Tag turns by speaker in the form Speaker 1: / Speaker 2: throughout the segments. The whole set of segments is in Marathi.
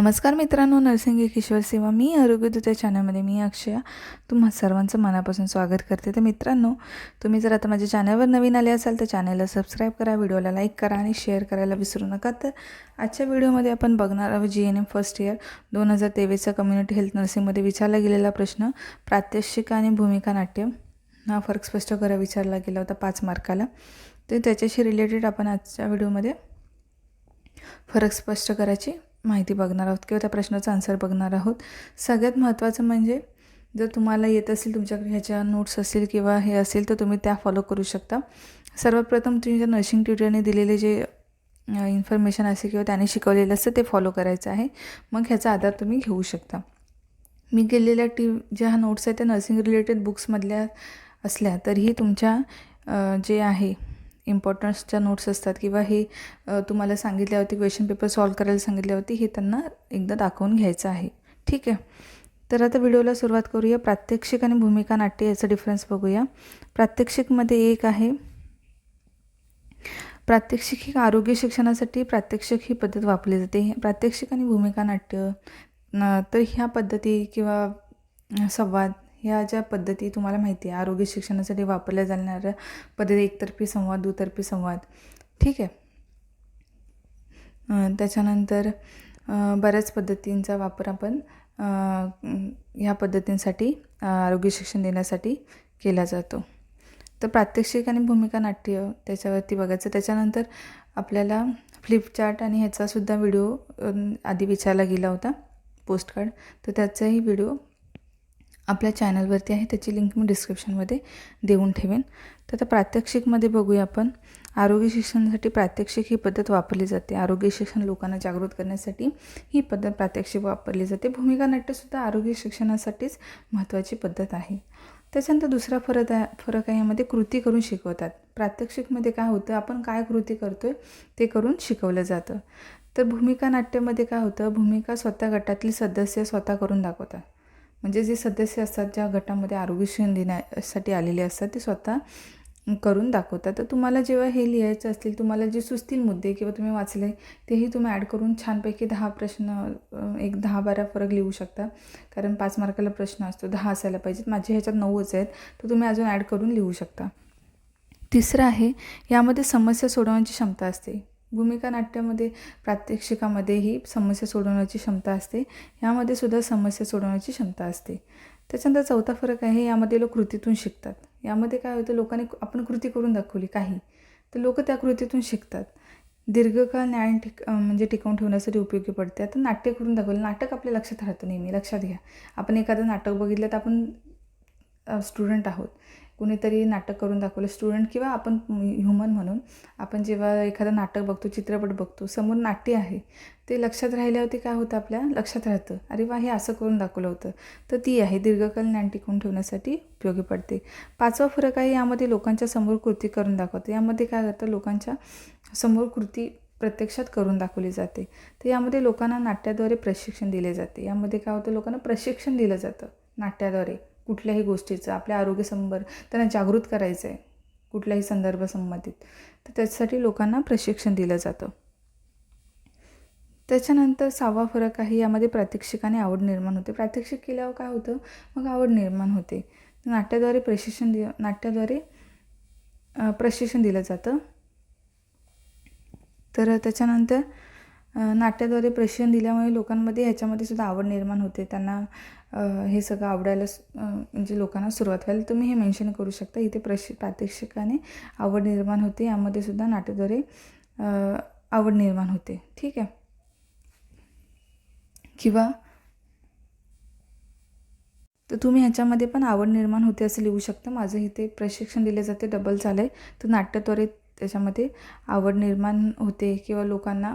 Speaker 1: नमस्कार मित्रांनो नरसिंगी किशोर सेवा. मी आरोग्यदूत चॅनलमध्ये मी अक्षया. तुम्हा सर्वांचं मनापासून स्वागत करते. तर मित्रांनो तुम्ही जर आता माझ्या चॅनलवर नवीन आले असाल तर चॅनलला सबस्क्राईब करा व्हिडिओला लाईक करा आणि शेअर करायला विसरू नका. तर आजच्या व्हिडिओमध्ये आपण बघणार आहोत G N M first year दोन हजार तेवीसचा कम्युनिटी हेल्थ नर्सिंगमध्ये विचारला गेलेला प्रश्न प्रात्यक्षिक आणि भूमिका नाट्य हा फरक स्पष्ट करा विचारला गेला होता पाच मार्काला. तर त्याच्याशी रिलेटेड आपण आजच्या व्हिडिओमध्ये फरक स्पष्ट करायची माहिती बघणार आहोत किंवा त्या प्रश्नाचा आन्सर बघणार आहोत. सगळ्यात महत्त्वाचं म्हणजे जर तुम्हाला येत असेल तुमच्याकडे ह्याच्या नोट्स असतील किंवा हे असेल तर तुम्ही त्या फॉलो करू शकता. सर्वात प्रथम तुमच्या नर्सिंग ट्युटरने दिलेले जे इन्फॉर्मेशन असेल किंवा त्याने शिकवलेलं असतं ते फॉलो करायचं आहे. मग ह्याचा आधार तुम्ही घेऊ शकता. मी गेलेल्या टी ज्या नोट्स आहेत त्या नर्सिंग रिलेटेड बुक्समधल्या असल्या तरीही तुमच्या जे आहे इम्पॉर्टन्सच्या नोट्स असतात किंवा हे तुम्हाला सांगितल्यावरती क्वेश्चन पेपर सॉल्व करायला सांगितल्यावरती हे त्यांना एकदा दाखवून घ्यायचं आहे. ठीक आहे. तर आता व्हिडिओला सुरुवात करूया. प्रात्यक्षिक आणि भूमिका नाट्य याचा डिफरन्स बघूया. प्रात्यक्षिकमध्ये एक आहे प्रात्यक्षिक ही आरोग्य शिक्षणासाठी प्रात्यक्षिक ही पद्धत वापरली जाते. प्रात्यक्षिक आणि भूमिका नाट्य तर ह्या पद्धती किंवा संवाद ह्या ज्या पद्धती तुम्हाला माहिती आहे आरोग्य शिक्षणासाठी वापरल्या जाणाऱ्या पद्धती एकतर्फी संवाद दुतर्फी संवाद. ठीक आहे? त्याच्यानंतर बऱ्याच पद्धतींचा वापर आपण ह्या पद्धतींसाठी आरोग्य शिक्षण देण्यासाठी केला जातो. तर प्रात्यक्षिक आणि भूमिका नाट्य त्याच्यावरती बघायचं. त्याच्यानंतर आपल्याला फ्लिपचार्ट आणि ह्याचासुद्धा व्हिडिओ आधी विचारला गेला होता पोस्टकार्ड तर त्याचाही व्हिडिओ आपल्या चॅनलवरती आहे त्याची लिंक मी डिस्क्रिप्शनमध्ये देऊन ठेवेन. तर आता प्रात्यक्षिकमध्ये बघूया आपण. आरोग्य शिक्षणासाठी प्रात्यक्षिक ही पद्धत वापरली जाते. आरोग्य शिक्षण लोकांना जागृत करण्यासाठी ही पद्धत प्रात्यक्षिक वापरली जाते. भूमिका नाट्यसुद्धा आरोग्य शिक्षणासाठीच महत्त्वाची पद्धत आहे. त्याच्यानंतर दुसरा फरक आहे फरक आहे यामध्ये कृती करून शिकवतात. प्रात्यक्षिकमध्ये काय होतं आपण काय कृती करतो आहे ते करून शिकवलं जातं. तर भूमिका नाट्यामध्ये काय होतं भूमिका स्वतः गटातील सदस्य स्वतः करून दाखवतात. म्हणजे जे सदस्य असतात ज्या गटामध्ये आरोग्य देण्यासाठी आलेले असतात ते स्वतः करून दाखवतात. तर तुम्हाला जेव्हा हे लिहायचं असतील तुम्हाला जे सुचतील मुद्दे किंवा तुम्ही वाचले तेही तुम्ही ॲड करून छानपैकी दहा प्रश्न एक दहा बारा फरक लिहू शकता. कारण पाच मार्काला प्रश्न असतो दहा असायला पाहिजेत. माझे ह्याच्यात नऊच आहेत तर तुम्ही अजून ॲड करून लिहू शकता. तिसरं आहे यामध्ये समस्या सोडवण्याची क्षमता असते. भूमिका नाट्यामध्ये प्रात्यक्षिकामध्येही समस्या सोडवण्याची क्षमता असते. यामध्ये सुद्धा समस्या सोडवण्याची क्षमता असते. त्याच्यानंतर चौथा फरक आहे यामध्ये लोक कृतीतून शिकतात. यामध्ये काय होतं लोकांनी आपण कृती करून दाखवली काही. तर लोक त्या कृतीतून शिकतात. दीर्घकाळ ज्ञान टिक म्हणजे टिकवून ठेवण्यासाठी उपयोगी पडते. आता नाट्य करून दाखवलं नाटक आपल्या लक्षात राहतं नेहमी लक्षात घ्या. आपण एखादं नाटक बघितलं तर आपण स्टुडंट आहोत. कुणीतरी नाटक करून दाखवलं स्टुडंट किंवा आपण ह्युमन म्हणून. आपण जेव्हा एखादं नाटक बघतो चित्रपट बघतो समोर नाट्य आहे ते लक्षात राहिल्यावरती काय होतं आपल्या? लक्षात राहतं. अरे वा हे असं करून दाखवलं होतं. तर ती आहे दीर्घकाल ज्ञान टिकवून ठेवण्यासाठी उपयोगी पडते. पाचवा फरक आहे यामध्ये लोकांच्या समोर कृती करून दाखवते. यामध्ये काय होतं? लोकांच्या समोर कृती प्रत्यक्षात करून दाखवली जाते. तर यामध्ये लोकांना नाट्याद्वारे प्रशिक्षण दिले जाते. यामध्ये काय होतं? लोकांना प्रशिक्षण दिलं जातं नाट्याद्वारे. कुठल्याही गोष्टीचं आपल्या आरोग्यसंबर त्यांना जागृत करायचं आहे कुठल्याही संदर्भ संबंधित. तर त्याच्यासाठी लोकांना प्रशिक्षण दिलं जातं. त्याच्यानंतर सहावा फरक आहे यामध्ये प्रात्यक्षिकाने आवड निर्माण होते. प्रात्यक्षिक केल्यावर काय होतं? मग आवड निर्माण होते. नाट्याद्वारे प्रशिक्षण दि नाट्याद्वारे प्रशिक्षण दिलं जातं. तर त्याच्यानंतर नाट्याद्वारे प्रशिक्षण दिल्यामुळे लोकांमध्ये ह्याच्यामध्ये सुद्धा आवड निर्माण होते. त्यांना हे सगळं आवडायला म्हणजे लोकांना सुरुवात व्हायला तुम्ही हे मेन्शन करू शकता. इथे प्रशि प्रात्यक्षिकाने आवड निर्माण होते. यामध्ये सुद्धा नाट्याद्वारे आवड निर्माण होते. ठीक आहे? किंवा तर तुम्ही ह्याच्यामध्ये पण आवड निर्माण होते असं लिहू शकता. माझं इथे प्रशिक्षण दिले जाते. डबल झालं आहे तर नाट्यद्वारे त्याच्यामध्ये आवड निर्माण होते किंवा लोकांना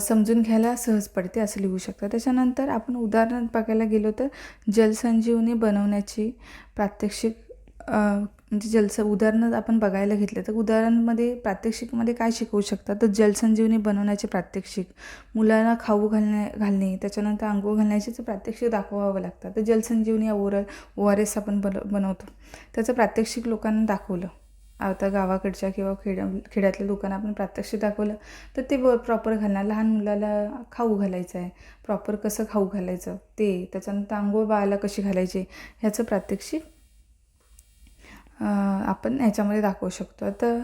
Speaker 1: समजून घ्यायला सहज पडते असं लिहू शकता. त्याच्यानंतर आपण उदाहरण बघायला गेलो तर जलसंजीवनी बनवण्याची प्रात्यक्षिक म्हणजे जलस उदाहरणं आपण बघायला घेतलं तर उदाहरणमध्ये प्रात्यक्षिकमध्ये काय शिकवू शकतात तर जलसंजीवनी बनवण्याचे प्रात्यक्षिक मुलांना खाऊ घालणे घालणे त्याच्यानंतर आंघोळ घालण्याचे प्रात्यक्षिक दाखवावं लागतं तर Jalsanjivani oral O R S आपण बन बनवतो. त्याचं प्रात्यक्षिक लोकांना दाखवलं. आता गावाकडच्या किंवा खेड्या खेड्यातल्या लोकांना आपण प्रात्यक्षिक दाखवलं तर ते ब प्रॉपर घालणार. लहान मुलाला खाऊ घालायचं आहे. प्रॉपर कसं खाऊ घालायचं? ते त्याच्यानंतर आंघोळ बाळाला कशी घालायची? ह्याचं प्रात्यक्षिक आपण ह्याच्यामध्ये दाखवू शकतो. तर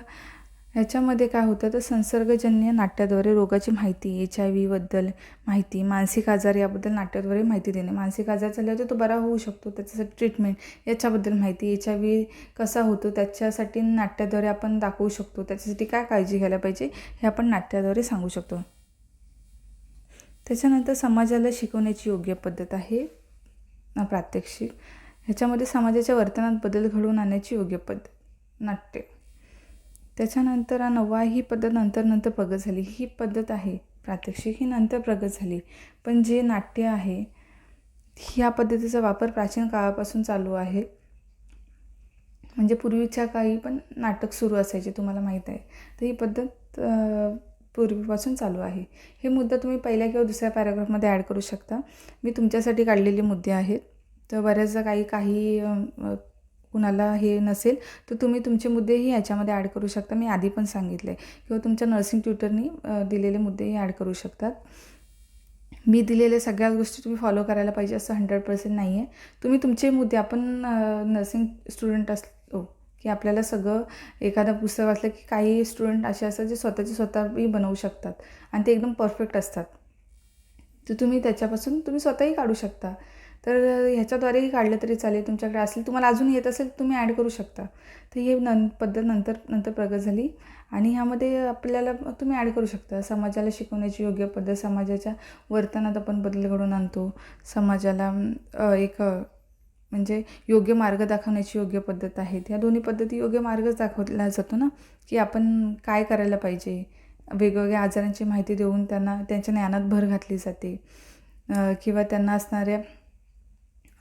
Speaker 1: ह्याच्यामध्ये काय होतं तर संसर्गजन्य नाट्याद्वारे रोगाची माहिती एच आय व्हीबद्दल माहिती मानसिक आजार याबद्दल नाट्याद्वारे माहिती देणे. मानसिक आजार झाल्यावर तर तो बरा होऊ शकतो त्याच्यासाठी ट्रीटमेंट याच्याबद्दल माहिती. एच आय व्ही कसा होतो त्याच्यासाठी नाट्याद्वारे आपण दाखवू शकतो. त्याच्यासाठी काय काळजी घ्यायला पाहिजे हे आपण नाट्याद्वारे सांगू शकतो. त्याच्यानंतर समाजाला शिकवण्याची योग्य पद्धत आहे प्रात्यक्षिक. ह्याच्यामध्ये समाजाच्या वर्तनात बदल घडवून आणण्याची योग्य पद्धत नाट्य. त्याच्यानंतर नववा ही पद्धत नंतर नंतर प्रगत झाली. ही पद्धत आहे प्रात्यक्षिक ही नंतर प्रगत झाली. पण जे नाट्य आहे ह्या पद्धतीचा वापर प्राचीन काळापासून चालू आहे. म्हणजे पूर्वीच्या काळी पण नाटक सुरू असायचे तुम्हाला माहीत आहे. तर ही पद्धत पूर्वीपासून चालू आहे. हे मुद्दा तुम्ही पहिल्या किंवा दुसऱ्या पॅराग्राफमध्ये ॲड करू शकता. मी तुमच्यासाठी काढलेले मुद्दे आहेत. तर बऱ्याचदा काही काही कुणाला हे नसेल तर तुम्ही तुमचे मुद्देही ह्याच्यामध्ये ॲड करू शकता. मी आधी पण सांगितले किंवा तुमच्या नर्सिंग ट्युटरनी दिलेले मुद्देही ॲड करू शकतात. मी दिलेल्या सगळ्या गोष्टी तुम्ही फॉलो करायला पाहिजे असं हंड्रेड पर्सेंट नाही आहे तुम्ही तुमचे मुद्दे आपण नर्सिंग स्टुडंट असलो की आपल्याला सगळं एखादं पुस्तक वाचलं की काही स्टुडंट असे असतात जे स्वतःचे स्वतःही बनवू शकतात. आणि ते एकदम परफेक्ट असतात. तर तुम्ही त्याच्यापासून तुम्ही स्वतःही काढू शकता. तर ह्याच्याद्वारेही काढलं तरी चालेल तुमच्याकडे असेल तुम्हाला अजून येत असेल तुम्ही ॲड करू शकता. तर ही नं पद्धत नंतर नंतर प्रगत झाली. आणि ह्यामध्ये आपल्याला तुम्ही ॲड करू शकता. समाजाला शिकवण्याची योग्य पद्धत समाजाच्या वर्तनात आपण बदल घडवून आणतो. समाजाला एक म्हणजे योग्य मार्ग दाखवण्याची योग्य पद्धत आहेत. ह्या दोन्ही पद्धती योग्य मार्गच दाखवला जातो ना की आपण काय करायला पाहिजे. वेगवेगळ्या आजारांची माहिती देऊन त्यांना त्यांच्या ज्ञानात भर घातली जाते. किंवा त्यांना असणाऱ्या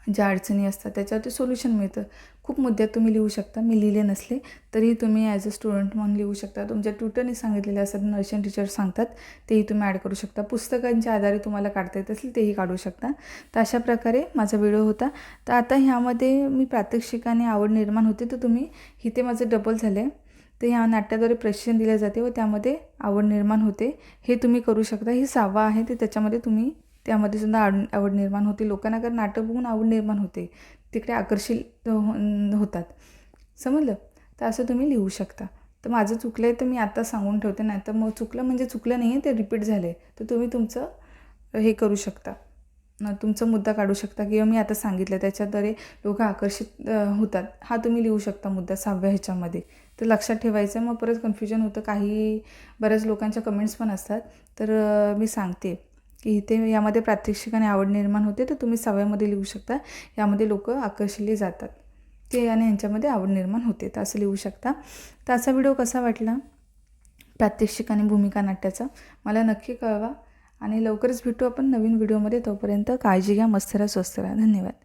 Speaker 1: ज्या अडचणी असतात त्याच्यावरती सोल्युशन मिळतं. खूप मुद्द्यात तुम्ही लिहू शकता. मी लिहिले नसले तरी तुम्ही ॲज अ स्टुडंट म्हणून लिहू शकता. तुमच्या ट्युटरने सांगितलेले असतात नर्सिंग टीचर सांगतात. तेही तुम्ही ॲड करू शकता. पुस्तकांच्या आधारे तुम्हाला काढता येत असेल तेही काढू शकता. तर अशा प्रकारे माझा व्हिडिओ होता. तर आता ह्यामध्ये मी प्रात्यक्षिकाने आवड निर्माण होते तर तुम्ही इथे माझे डबल झाले तर ह्या नाट्याद्वारे प्रशिक्षण दिले जाते व त्यामध्ये आवड निर्माण होते. हे तुम्ही करू शकता. हे सावा आहे ते त्याच्यामध्ये तुम्ही त्यामध्ये सुद्धा आवड आवड निर्माण होते. लोकांना कारण नाटक बघून आवड निर्माण होते तिकडे आकर्षित हो-, होतात. समजलं? तर असं तुम्ही लिहू शकता. तर माझं चुकलं आहे तर मी आता सांगून ठेवते नाही तर मग चुकलं म्हणजे चुकलं नाही आहे ते रिपीट झालं आहे तर तुम्ही तुमचं हे करू शकता. तुमचा मुद्दा काढू शकता किंवा मी आता सांगितलं त्याच्याद्वारे लोक आकर्षित होतात. हा तुम्ही लिहू शकता मुद्दा सहाव्या ह्याच्यामध्ये. तर लक्षात ठेवायचं मग परत कन्फ्युजन होतं. काही बऱ्याच लोकांच्या कमेंट्स पण असतात. तर मी सांगते. की इथे यामध्ये प्रात्यक्षिक आणि आवड निर्माण होते तर तुम्ही सहाव्यामध्ये लिहू शकता. यामध्ये लोक आकर्षिले जातात. ते आणि यांच्यामध्ये आवड निर्माण होते तर असं लिहू शकता. तर असा व्हिडिओ कसा वाटला? प्रात्यक्षिक आणि भूमिका नाट्याचा? मला नक्की कळवा. आणि लवकरच भेटू आपण नवीन व्हिडिओमध्ये. तोपर्यंत काळजी घ्या मस्त राहा स्वस्त राहा. धन्यवाद.